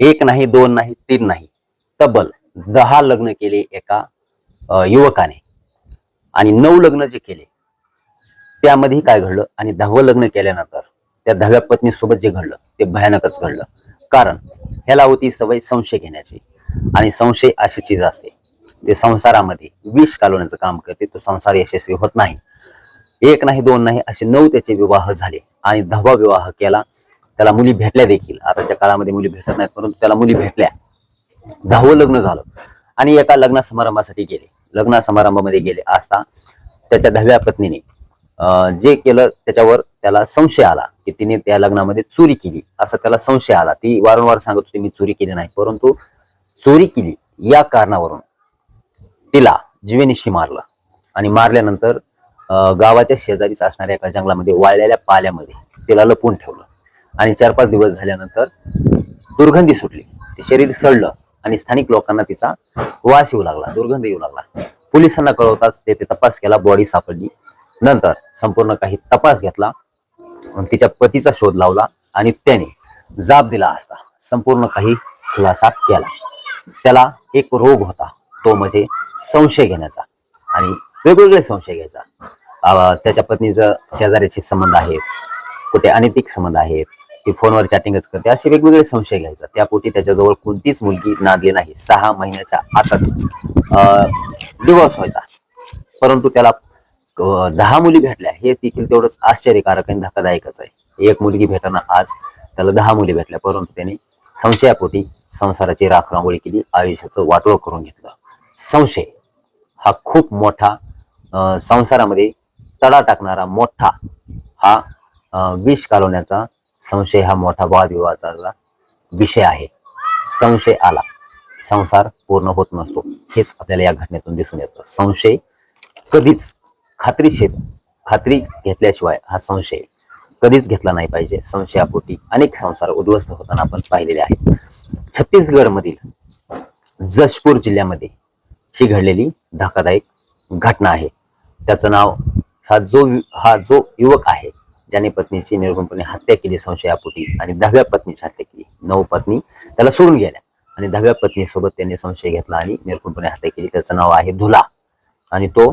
एक नाही दोन नाही तीन नाही. तब्बल दहा लग्न केले एका युवकाने. आणि नऊ लग्न जे केले त्यामध्ये काय घडलं? आणि दहावं लग्न केल्यानंतर त्या दहाव्या पत्नीसोबत जे घडलं ते भयानकच घडलं. कारण ह्याला होती सवय संशय घेण्याची. आणि संशय अशी चीज असते ते संसारामध्ये विष कालवण्याचं काम करते तो संसार यशस्वी होत नाही. एक नाही दोन नाही असे नऊ त्याचे विवाह झाले. आणि दहावा विवाह केला त्याला मुली भेटल्या देखील. आताच्या काळामध्ये मुली भेटत नाहीत परंतु त्याला मुली भेटल्या. दहावं लग्न झालं. आणि एका लग्न समारंभासाठी गेले. लग्न समारंभामध्ये गेले असता त्याच्या दहाव्या पत्नीने अं, जे केलं त्याच्यावर त्याला संशय आला की तिने त्या लग्नामध्ये चोरी केली. असा त्याला संशय आला. ती वारंवार सांगत होती मी चोरी केली नाही. परंतु चोरी केली. या कारणावरून तिला जीवेनिशी मारलं. आणि मारल्यानंतर अं, गावाच्या शेजारीच असणाऱ्या एका जंगलामध्ये वाळलेल्या पाल्यामध्ये तिला लपवून ठेवलं. आणि चार पाच दिवस झाल्यानंतर दुर्गंधी सुटली. ते शरीर सडलं आणि स्थानिक लोकांना तिचा वास येऊ लागला दुर्गंध येऊ लागला. पोलिसांना कळवताच ते तपास केला बॉडी सापडली. नंतर संपूर्ण काही तपास घेतला तिच्या पतीचा शोध लावला आणि त्याने जाब दिला असता. संपूर्ण काही खुलासा केला. त्याला एक रोग होता. तो म्हणजे संशय घेण्याचा आणि वेगवेगळे संशय घ्यायचा. त्याच्या पत्नीचं शेजाऱ्याचे संबंध आहेत कुठे अनैतिक संबंध आहेत. ती फोनवर चॅटिंगच करते. असे वेगवेगळे संशय घ्यायचा. त्यापोटी त्याच्याजवळ कोणतीच मुलगी नांदली नाही. सहा महिन्याच्या आतच डिवोर्स व्हायचा. परंतु त्याला दहा मुली भेटल्या. हे देखील तेवढंच आश्चर्यकारक आणि धक्कादायकच आहे. एक मुलगी भेटताना आज त्याला दहा मुली भेटल्या. परंतु त्याने संशयापोटी संसाराची राखरांगोळी केली. आयुष्याचं वाटोळ करून घेतलं. संशय हा खूप मोठा संसारामध्ये तडा टाकणारा मोठा हा विष कालवण्याचा संशय हा मोठा वादविवादाचा विषय आहे. संशय आला. संसार पूर्ण होत नसतो. हेच आपल्याला या घटनेतून दिसून येतं. संशय कधीच खात्रीशीर खात्री घेतल्याशिवाय हा संशय कधीच घेतला नाही पाहिजे. संशयापोटी अनेक संसार उद्ध्वस्त होताना आपण पाहिलेले आहेत. छत्तीसगडमधील जशपूर जिल्ह्यामध्ये ही घडलेली धक्कादायक घटना आहे. त्याचं नाव हा जो हा जो युवक आहे ज्याने पत्नीची निर्गुणपणे हत्या केली संशयापोटी आणि दहाव्या पत्नीची हत्या केली. नऊ पत्नी त्याला सोडून गेल्या आणि दहाव्या पत्नीसोबत त्यांनी संशय घेतला आणि निर्गुणपणे हत्या केली. त्याचं नाव आहे धुला आणि तो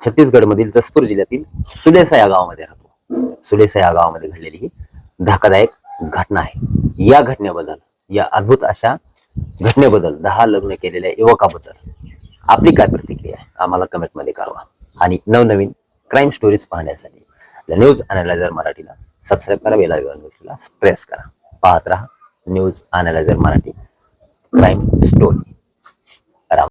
छत्तीसगडमधील जसपूर जिल्ह्यातील सुलेसा या गावामध्ये राहतो. सुलेसा या गावामध्ये घडलेली ही धक्कादायक घटना आहे. या घटनेबद्दल या अद्भुत अशा घटनेबद्दल दहा लग्न केलेल्या युवकाबद्दल आपली काय प्रतिक्रिया आहे? आम्हाला कमेंटमध्ये कळवा. आणि नवनवीन क्राईम स्टोरीज पाहण्यासाठी आपल्या न्यूज अनालायझर मराठीला सबस्क्राईब करा बेल आयकॉन प्रेस करा. पाहत राहा news analyser Marathi crime story